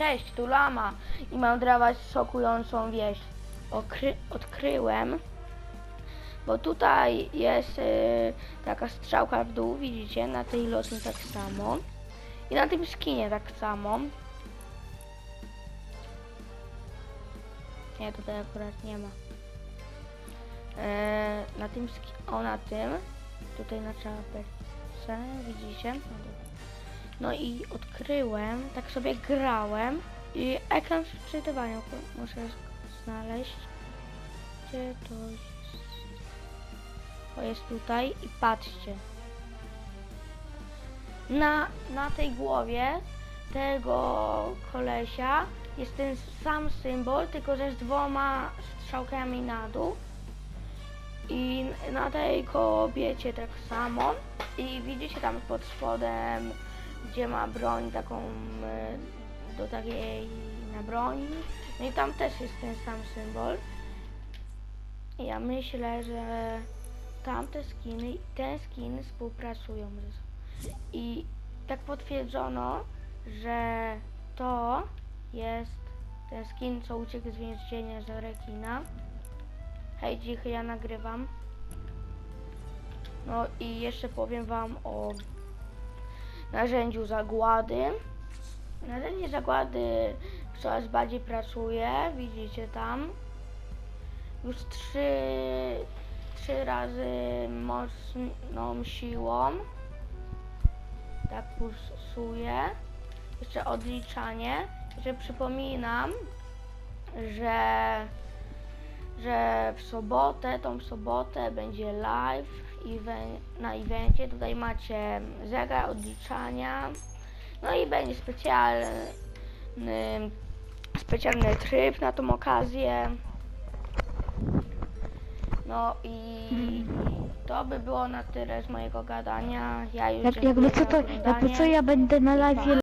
Cześć, tu Lama i mam dla was szokującą wieść. Okry odkryłem, bo tutaj jest y, taka strzałka w dół, widzicie, na tej lotni tak samo. I na tym skinie tak samo. Nie, tutaj akurat nie ma. E, na tym o na tym, tutaj na czapce, widzicie? No. No i odkryłem, tak sobie grałem i ekran przeczytywania muszę znaleźć. Gdzie to jest? Jest tutaj i patrzcie. Na, na tej głowie tego kolesia jest ten sam symbol, tylko że z dwoma strzałkami na dół. I na tej kobiecie tak samo. I widzicie tam pod spodem, gdzie ma broń taką e, do takiej na broni. No i tam też jest ten sam symbol. Ja myślę, że tamte skiny i ten skin współpracują ze sobą. I tak potwierdzono, że to jest ten skin, co uciekł z więzienia z rekina. Hej dzichy, ja nagrywam. No i jeszcze powiem wam o narzędziu zagłady. Narzędzie zagłady coraz bardziej pracuje, widzicie tam. Już trzy, trzy razy mocną siłą. Tak pulsuje. Jeszcze odliczanie. Jeszcze przypominam, że że w sobotę, tą sobotę będzie live na evencie. Tutaj macie zegar odliczania. No i będzie specjalny, specjalny tryb na tą okazję. No i to by było na tyle z mojego gadania. Ja już Jak, jakby co to, jakby co ja będę na live